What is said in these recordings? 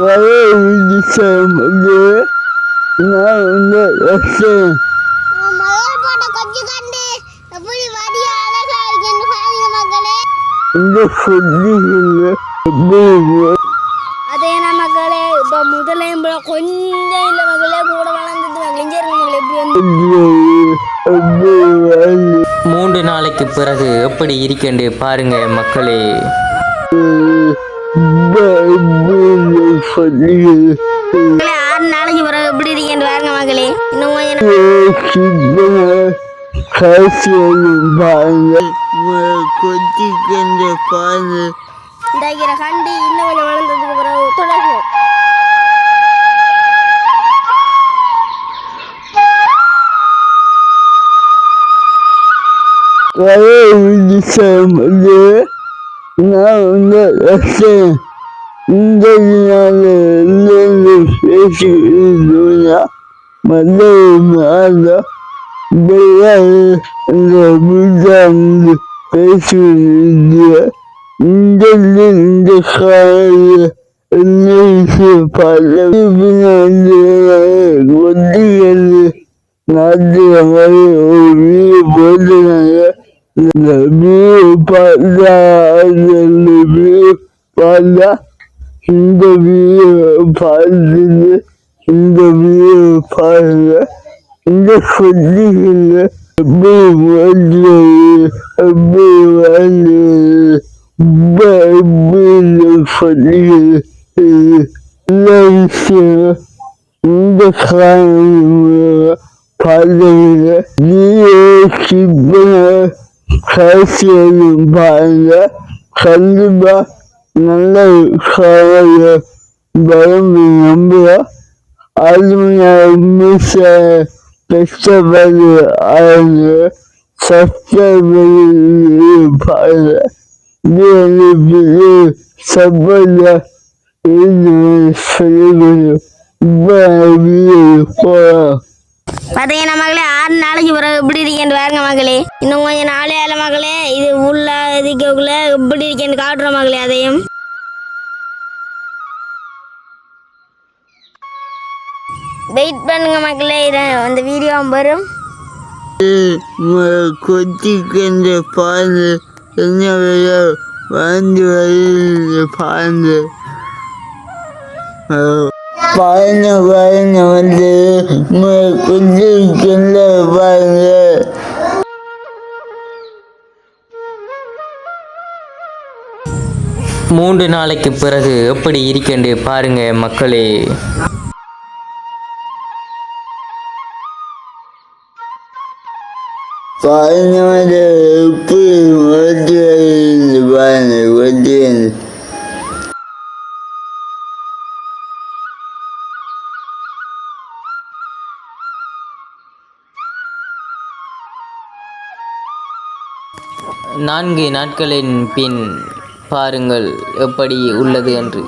ஒரே நான் வந்து இந்த சொல்லிகள் அதே நான் மக்களே இப்போ முதலையும் கொஞ்சம் இல்லை மக்களே கூட வளர்ந்துட்டு மக்களே எப்படி மூன்று நாளைக்கு பிறகு எப்படி இருக்கேன்னு பாருங்க மக்களே. ஆறு நாளைக்கு பிறகு எப்படி இருக்கேன்னு பாருங்க மக்களே. இன்னும் கொஞ்சம் பாருங்க கொத்திக்கின்ற பாருங்க இதாக்கிற கண்டு இன்னும் கொஞ்சம் வளர்ந்ததுக்கு பிறகு நான் வந்து மதுரை இந்த வீட்டாந்து பேசுகிறேன் இந்த இந்த காலையில் பல ஒன்றியல் நாட்டிய மாதிரி பார்த்தா பார்த்தா இந்த வீடு பார்த்துட்டு இந்த வீடு பாருங்க இந்த சொல்லிகள் எப்படி வந்து எப்படி வந்து எப்படி சொல்லிகள் எல்லா விஷயம் இந்த காரணம் பாருங்க நீங்க காசியும் பாருங்க கண்டிப்பா நல்ல காலைய பயம் நம்புறா அருமையாக மிஸ் கஷ்டப்படு ஆகுது சப்ஸ்கிரைபர் பாருங்க இது சப்போர்ட் இது சொல்லுங்க போகலாம் பார்த்தீங்கன்னா மகளே எப்படி இருக்கேன்னு பாருங்க மகளே. இன்னும் கொஞ்சம் நாளே ஆல மகளே. இது உள்ள இதுக்குள்ள எப்படி இருக்கேன்னு காட்டுற மகளே அதையும். வெயிட் பண்ணுங்க மக்களே அந்த வீடியோ வரும். கொத்திக்கின்ற பாந்து என்ன வந்து வருது பாந்து பாருங்க பாருங்க வந்து கொத்திக்கின்ற பாருங்க மூன்று நாளைக்கு பிறகு எப்படி இருக்கேன்னு பாருங்க மக்களே. எப்படி வருது பாருங்க நான்கு நாட்களின் பின் பாருங்கள் எப்படி உள்ளது என்று.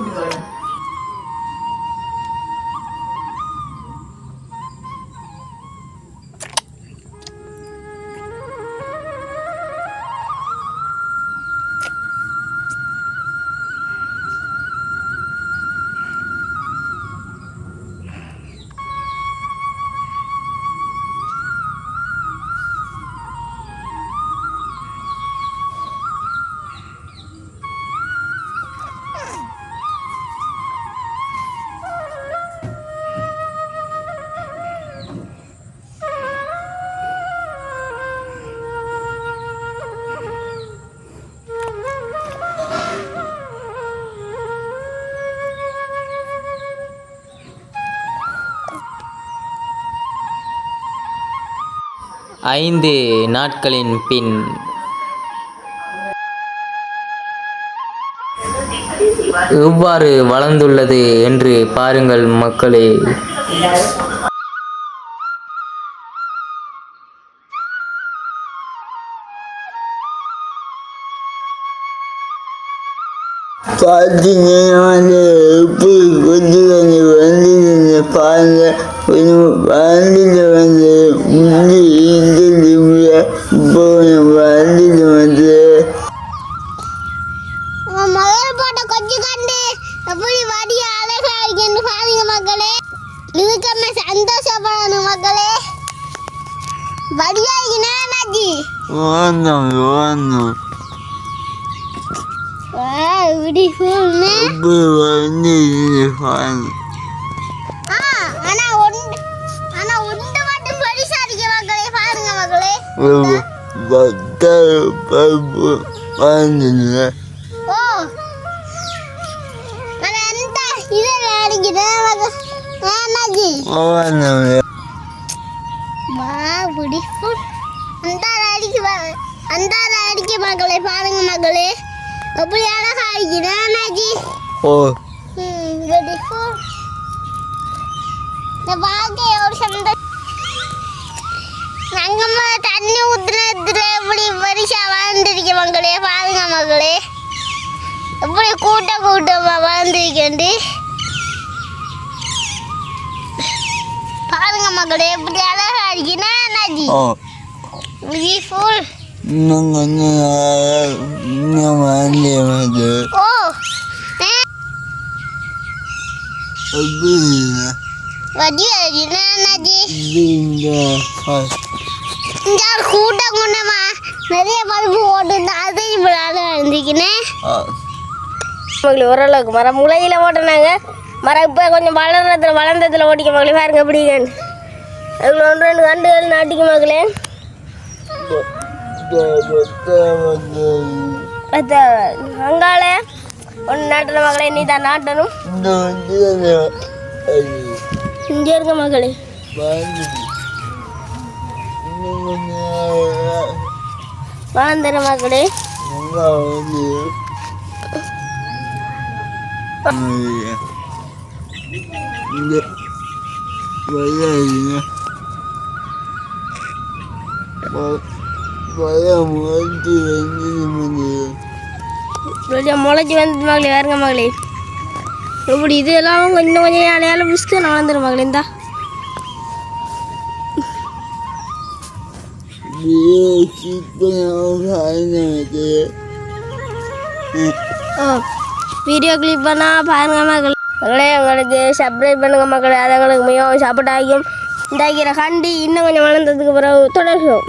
ஐந்து நாட்களின் பின். எவ்வாறு வளர்ந்துள்ளது என்று பாருங்கள் மக்களே. பார்த்தீங்கன்னா எப்படி குதிரை வந்து பார்த்த வாழ்ந்துட்டு வந்து முந்தி இருந்து திரும்பிய இப்போ வாழ்ந்துட்டு வந்து. முதல் போட்ட கொஞ்சம் கண்டு எப்படி வடி அழகா இருக்குன்னு பாருங்க மக்களே. இதுக்கம்மா சந்தோஷப்படணும் மக்களே. வடியாகினா என்னாச்சு ஓந்தம் ஓந்தம் எப்படி வந்து பாருங்க ஆ ஆனா ஒன்று ஆனா ஒன்று மட்டும் பெருசா இருக்கு மக்களே பாருங்க மக்களே. ஒரு பத்தரை பருப்பு வாங்கினேன் ஓ. ஆனா அந்த இதில் வா பியூட்டிஃபுல் அந்த அடிக்கு அந்த அடிக்க மக்களே பாருங்க மக்களே. எப்படி அழகா அடிக்குது ஆனாஜி ஓ. இந்த பார்க்க ஒரு சந்தோஷம் அங்கம்மா தண்ணி ஊத்துனதுல எப்படி பரிசா வாழ்ந்துருக்க மக்களே? பாருங்க மக்களே. எப்படி கூட்ட கூட்டமா வாழ்ந்துருக்கேன்டி. பாருங்க மக்களே அழகா இருக்குன்னா நதி ஓ கூட்டம் கொண்டமா நிறைய பருப்பு போட்டு அதை அழகா இருந்துக்கினேன் மகளி ஓரளவுக்கு மரம் முளையில் ஓட்டினாங்க. மரம் இப்போ கொஞ்சம் வளர்றதுல வளர்ந்ததுல ஓட்டிக்க மகளே பாருங்க அதில் ஒன்று ரெண்டு கண்டுகள் நாட்டிக்க மகளே. அங்கால ஒன்று நாட்டின மகளே நீ தான் நாட்டணும். இங்கே இருக்க மகளே. வாழ்ந்துரு மகளே. Well, முளைச்சி வந்து மகளே பாருங்க மகளே. இப்படி இதெல்லாம் இன்னும் கொஞ்சம் அடையாளம் பிஸ்கு நான் வந்துடும் மகளே இந்தா. வீடியோ கிளிப் பண்ணால் பாருங்க மக்கள் மக்களே உங்களுக்கு சப்ஸ்கிரைப் பண்ணுங்க மக்களே அதை உங்களுக்கு மிகவும் சப்போர்ட் ஆகியும் இந்தாக்கிற கண்டி இன்னும் கொஞ்சம் வளர்ந்ததுக்கு பிறகு தொடரும்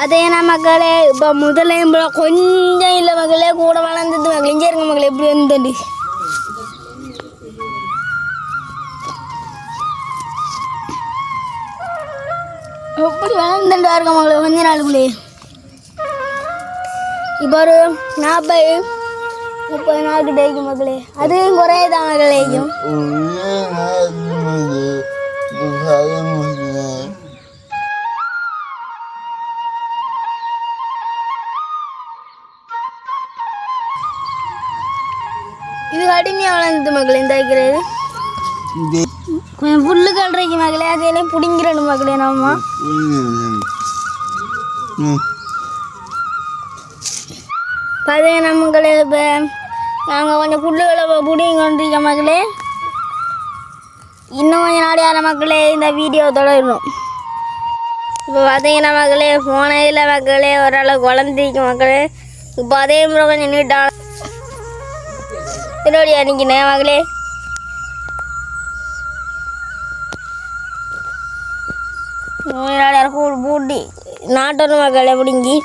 அதே நான் மக்களே இப்போ முதல்ல இவ்வளோ கொஞ்சம் இல்லை மக்களே கூட வளர்ந்தது மக்கள் இங்கே இருங்க மக்களே எப்படி வந்துட்டு எப்படி வளர்ந்துட்டு இருக்க மக்களே கொஞ்ச நாளுக்குள்ளே இப்போ ஒரு நாற்பது முப்பது நாள் கிட்ட இருக்கும் மக்களே அதுவும் குறையதான் மக்களே இருக்கும் இது கடுமையாக வளர்ந்தது மக்களே இந்த வைக்கிறது கொஞ்சம் புல்லு கல்றைக்கு மகளே அதையெல்லாம் பிடிங்கிறணும் மகளே நம்ம பார்த்தீங்கன்னா மகளே இப்போ? நாங்கள் கொஞ்சம் புல்லுகளை பிடிங்கி கொண்டிருக்க மகளே. இன்னும் கொஞ்சம் நாடியான மக்களே இந்த வீடியோ தொடரணும். இப்போ பார்த்தீங்கன்னா மக்களே போனையில் மக்களே ஓரளவு குழந்தைக்கு மக்களே இப்போ அதே முறை கொஞ்சம் நீட்டாக என்னோடைய அன்னைக்கினேன் மகளே நோயாளியார் கூடு பூட்டி நாட்டணும் மக்களை பிடுங்கி.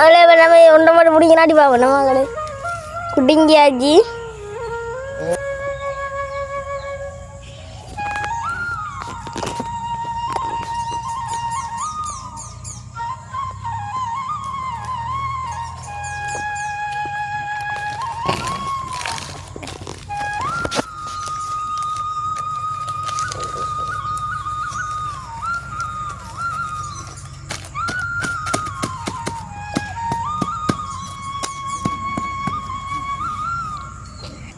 அதில் இப்போ நம்ம ஒன்றை மட்டும் பிடிக்க நாட்டி பார்ப்போம் நம்ம குடுங்கியாச்சு.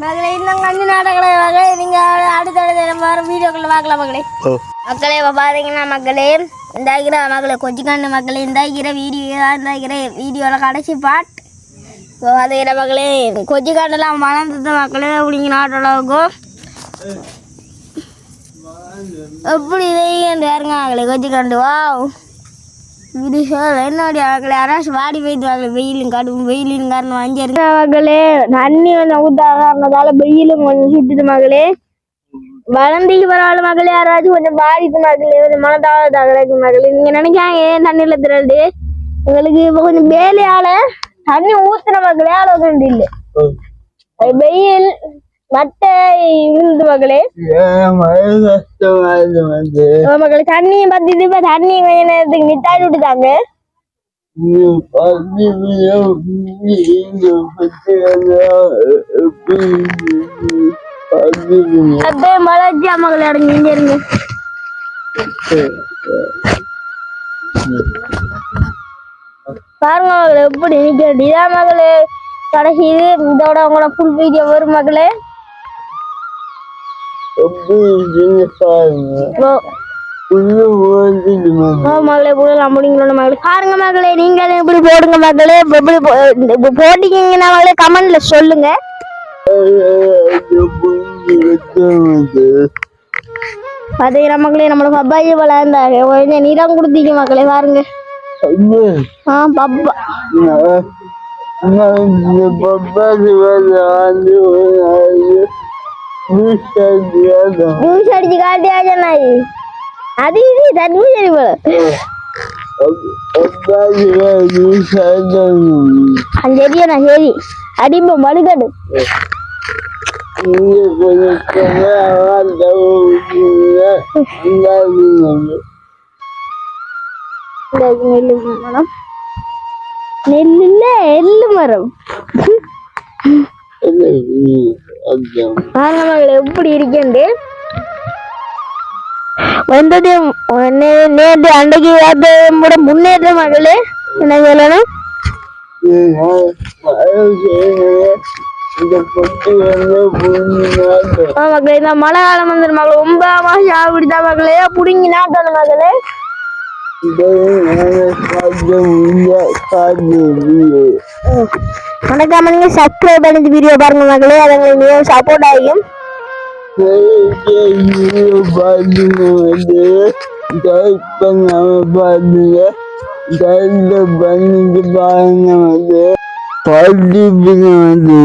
மகளே இன்னும் கண்ணு நாடகங்களை மகளே நீங்கள் அடுத்தடுத்த நம்ம வர வீடியோக்களில் பார்க்கலாம் மகளே. மக்களே இப்போ பார்த்தீங்கன்னா மக்களே இந்த இருக்கிற மகளே கொஞ்சிக்காண்டு மக்களே இந்த இருக்கிற வீடியோ இந்த இருக்கிற வீடியோவில் கடைசி பாட் இப்போ பார்த்தீங்கன்னா மக்களே கொஞ்சிக்காண்டெல்லாம் வளர்ந்தது மக்களே அப்படிங்க நாட்டு அளவுக்கு எப்படி இதையும் யாருங்க அவங்களை கொஞ்சம் கண்டு வா இது சொல்ல என்னோட அவங்களை யாராச்சும் வாடி போயிட்டு வாங்க. வெயிலும் கடும் வெயிலும் காரணம் மகளே? தண்ணி கொஞ்சம் ஊத்தா காரணத்தால வெயிலும் கொஞ்சம் சுட்டுது மகளே. வளர்ந்திக்கு பரவாயில்ல மகளே யாராச்சும் கொஞ்சம் பாதித்து மகளே கொஞ்சம் மனதாவதா கிடக்கு மகளே. நீங்க நினைக்காங்க ஏன் தண்ணியில திரண்டு உங்களுக்கு இப்போ கொஞ்சம் வேலையால தண்ணி ஊத்துன மகளே அளவுக்கு இல்லை. வெயில் மட்டை விழுந்து மகளே. மகளே தண்ணியும் இப்ப தண்ணி கொஞ்ச நேரத்துக்கு நித்தாடி விட்டுட்டாங்க அப்படியே மகளே அடங்கி இங்க இருங்க. பாருங்க மகளே எப்படி நிக்கிறது. இதான் மகளே கடைசி இதோட உங்களோட ஃபுல் வீடியோ வரும் மகளே. எப்படி இருக்குன்னு பாருங்க. மகளே போடலாம் முடிங்களோட மகளே பாருங்க மகளே நீங்களும் இப்படி போடுங்க மகளே. இப்ப எப்படி போ- இப்ப போட்டீங்கன்னா மகளே கமெண்ட்ல சொல்லுங்க. பாத்தீங்கன்னா மக்களே நம்மளுக்கு பப்பாயி பழம் இருந்தாங்க கொஞ்சம் நிறம் கொடுத்தீங்க மக்களே பாருங்க. ஆ பப்பா. பப்பாசி வேலை ஆண்டு வீசாதியாதான் ஜூஸ் அடிச்சு காட்டியாச்சா நாய் அது இது தர்பூசணி பழம் பப்பாசி வேலை அடிம்ப மடுக்கடு நெல்லு மரம் எள்ளு மரம் மகளே எப்படி இருக்கேன்ட்டு வந்தது நேற்று அன்றைக்கு கூட முன்னேற்ற மகளே என்ன சொல்லணும்? இந்த இந்த மழை காலம் வந்துடும் மகளே. ரொம்ப மாசம் அப்படிதான் மகளே. புடுங்கி நாட்டணும் மகளே. மறக்காம நீங்க சப்ஸ்கிரைப் பண்ணி வீடியோ பாருங்க மக்களே. அது உங்களுக்கு மிகவும் சப்போர்ட் ஆகும். பண்ணிட்டு பாருங்க வந்து படிப்புக்கு வந்து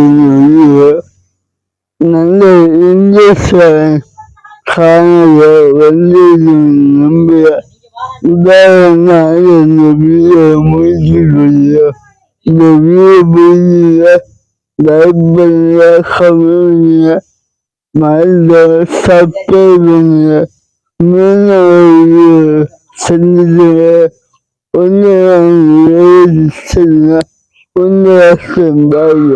நல்ல வந்து நம்பிய உதாரணமாக இந்த வீடியோ முடிச்சுக்கொள்ள இந்த வீடியோ முடிஞ்ச லைக் பண்ணுங்க கமெண்ட் மறந்து சப்ஸ்கிரைப் பண்ணுங்க மீண்டும் ஒரு video சந்திச்சுங்க ஒன்று சொல்லுங்க ஒன்று பாருங்க